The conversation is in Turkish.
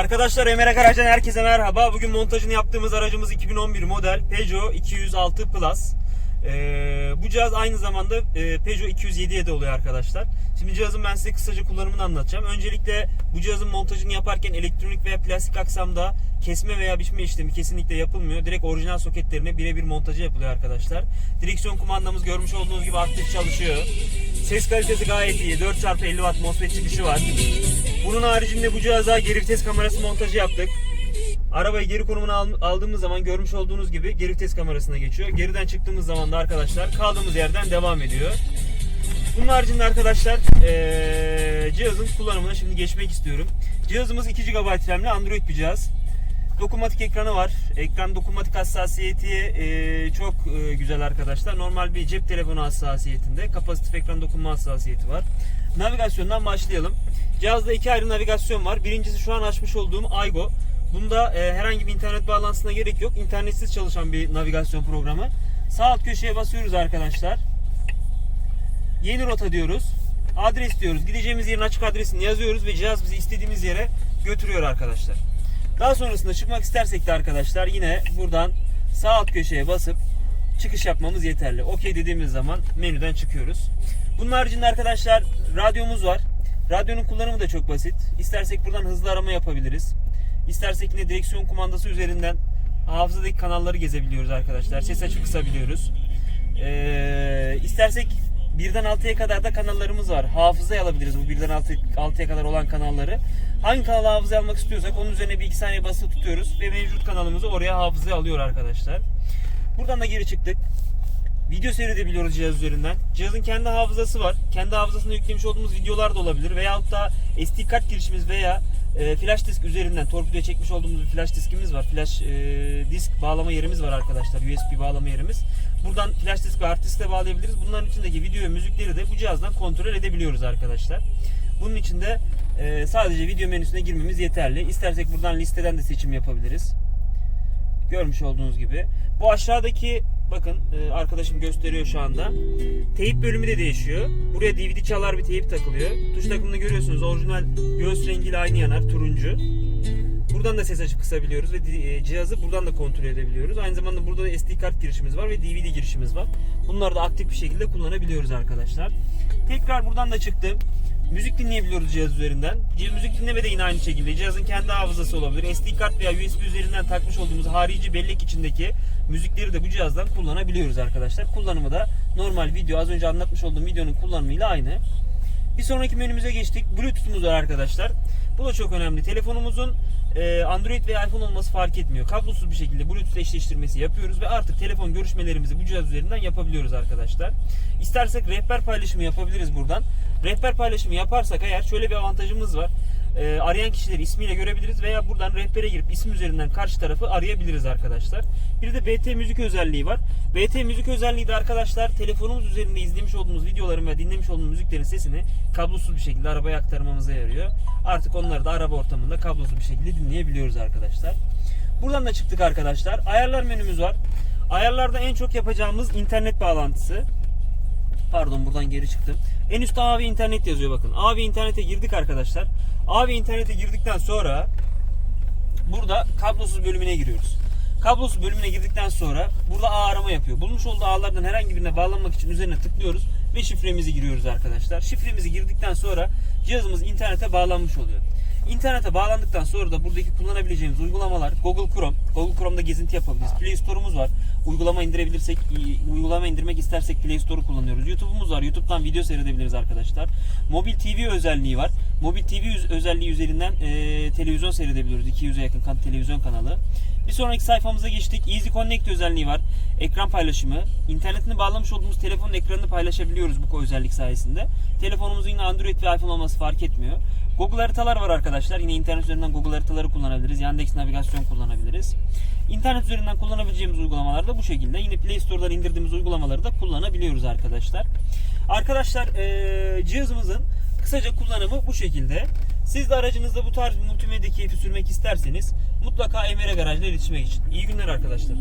Arkadaşlar Emre Garaj'dan herkese merhaba. Bugün montajını yaptığımız aracımız 2011 model Peugeot 206 Plus. Ee, bu cihaz aynı zamanda e, Peugeot 207'ye de oluyor arkadaşlar. Şimdi cihazın ben size kısaca kullanımını anlatacağım. Öncelikle bu cihazın montajını yaparken elektronik veya plastik aksamda kesme veya biçme işlemi kesinlikle yapılmıyor. Direkt orijinal soketlerine birebir montajı yapılıyor arkadaşlar. Direksiyon kumandamız görmüş olduğunuz gibi aktif çalışıyor. Ses kalitesi gayet iyi. 4x50 Watt MOSFET çıkışı var. Bunun haricinde bu cihaza geri vites kamerası montajı yaptık. Arabayı geri konumuna al- aldığımız zaman görmüş olduğunuz gibi geri vites kamerasına geçiyor. Geriden çıktığımız zaman da arkadaşlar kaldığımız yerden devam ediyor. Bunun haricinde arkadaşlar eee, cihazın kullanımına şimdi geçmek istiyorum. Cihazımız 2 GB RAM'li Android bir cihaz. Dokunmatik ekranı var. Ekran dokunmatik hassasiyeti eee, çok eee, güzel arkadaşlar. Normal bir cep telefonu hassasiyetinde. Kapasitif ekran dokunma hassasiyeti var. Navigasyondan başlayalım. Cihazda iki ayrı navigasyon var. Birincisi şu an açmış olduğum Aygo. Bunda eee, herhangi bir internet bağlantısına gerek yok. İnternetsiz çalışan bir navigasyon programı. Sağ alt köşeye basıyoruz arkadaşlar. Yeni rota diyoruz. Adres diyoruz. Gideceğimiz yerin açık adresini yazıyoruz ve cihaz bizi istediğimiz yere götürüyor arkadaşlar. Daha sonrasında çıkmak istersek de arkadaşlar yine buradan sağ alt köşeye basıp çıkış yapmamız yeterli. Okey dediğimiz zaman menüden çıkıyoruz. Bunun haricinde arkadaşlar radyomuz var. Radyonun kullanımı da çok basit. İstersek buradan hızlı arama yapabiliriz. İstersek yine direksiyon kumandası üzerinden hafızadaki kanalları gezebiliyoruz arkadaşlar. Ses açıp kısabiliyoruz. Ee, istersek birden 6'ya kadar da kanallarımız var. Hafızaya alabiliriz bu birden 6 6'ya kadar olan kanalları. Hangi kanalı hafızaya almak istiyorsak onun üzerine bir iki saniye basılı tutuyoruz ve mevcut kanalımızı oraya hafızaya alıyor arkadaşlar. Buradan da geri çıktık. Video seyredebiliyoruz cihaz üzerinden. Cihazın kendi hafızası var. Kendi hafızasına yüklemiş olduğumuz videolar da olabilir. Veyahut da SD kart girişimiz veya e, flash disk üzerinden torpidoya çekmiş olduğumuz bir flash diskimiz var. Flash e, disk bağlama yerimiz var arkadaşlar. USB bağlama yerimiz. Buradan flash disk ve hard disk de bağlayabiliriz. Bunların içindeki video ve müzikleri de bu cihazdan kontrol edebiliyoruz arkadaşlar. Bunun için de e, sadece video menüsüne girmemiz yeterli. İstersek buradan listeden de seçim yapabiliriz. Görmüş olduğunuz gibi. Bu aşağıdaki bakın e, arkadaşım gösteriyor şu anda. Teyip bölümü de değişiyor. Buraya DVD çalar bir teyip takılıyor. Tuş takımını görüyorsunuz. Orijinal göğüs rengiyle aynı yanar. Turuncu. Buradan da ses açıp kısabiliyoruz ve e, cihazı buradan da kontrol edebiliyoruz. Aynı zamanda burada da SD kart girişimiz var ve DVD girişimiz var. Bunları da aktif bir şekilde kullanabiliyoruz arkadaşlar. Tekrar buradan da çıktım. Müzik dinleyebiliyoruz cihaz üzerinden. Cihaz müzik dinleme de yine aynı şekilde. Cihazın kendi hafızası olabilir. SD kart veya USB üzerinden takmış olduğumuz harici bellek içindeki müzikleri de bu cihazdan kullanabiliyoruz arkadaşlar. Kullanımı da normal video az önce anlatmış olduğum videonun kullanımıyla aynı. Bir sonraki menümüze geçtik. Bluetooth'umuz var arkadaşlar. Bu da çok önemli. Telefonumuzun e, Android veya iPhone olması fark etmiyor. Kablosuz bir şekilde Bluetooth eşleştirmesi yapıyoruz ve artık telefon görüşmelerimizi bu cihaz üzerinden yapabiliyoruz arkadaşlar. İstersek rehber paylaşımı yapabiliriz buradan. Rehber paylaşımı yaparsak eğer şöyle bir avantajımız var. E, arayan kişileri ismiyle görebiliriz veya buradan rehbere girip isim üzerinden karşı tarafı arayabiliriz arkadaşlar. Bir de BT müzik özelliği var. BT müzik özelliği de arkadaşlar telefonumuz üzerinde izlemiş olduğumuz videoların ve dinlemiş olduğumuz müziklerin sesini kablosuz bir şekilde arabaya aktarmamıza yarıyor. Artık onları da araba ortamında kablosuz bir şekilde dinleyebiliyoruz arkadaşlar. Buradan da çıktık arkadaşlar. Ayarlar menümüz var. Ayarlarda en çok yapacağımız internet bağlantısı. Pardon buradan geri çıktım. En üstte AV internet yazıyor bakın. AV internete girdik arkadaşlar. AV internete girdikten sonra burada kablosuz bölümüne giriyoruz. Kablosuz bölümüne girdikten sonra burada ağ arama yapıyor. Bulmuş olduğu ağlardan herhangi birine bağlanmak için üzerine tıklıyoruz ve şifremizi giriyoruz arkadaşlar. Şifremizi girdikten sonra cihazımız internete bağlanmış oluyor. İnternete bağlandıktan sonra da buradaki kullanabileceğimiz uygulamalar Google Chrome. Google Chrome'da gezinti yapabiliriz. Play Store'umuz var. Uygulama indirebilirsek, uygulama indirmek istersek Play Store'u kullanıyoruz. YouTube'umuz var. YouTube'dan video seyredebiliriz arkadaşlar. Mobil TV özelliği var. Mobil TV özelliği üzerinden e, televizyon seyredebiliyoruz. 200'e yakın kan- televizyon kanalı. Bir sonraki sayfamıza geçtik. Easy Connect özelliği var. Ekran paylaşımı. İnternetine bağlamış olduğumuz telefonun ekranını paylaşabiliyoruz bu özellik sayesinde. Telefonumuzun yine Android ve iPhone olması fark etmiyor. Google haritalar var arkadaşlar. Yine internet üzerinden Google haritaları kullanabiliriz. Yandex navigasyon kullanabiliriz. İnternet üzerinden kullanabileceğimiz uygulamalar da bu şekilde. Yine Play Store'dan indirdiğimiz uygulamaları da kullanabiliyoruz arkadaşlar. Arkadaşlar eee, cihazımızın kısaca kullanımı bu şekilde. Siz de aracınızda bu tarz bir multimedya keyfi sürmek isterseniz mutlaka Emre Garaj'la iletişime geçin. İyi günler arkadaşlar.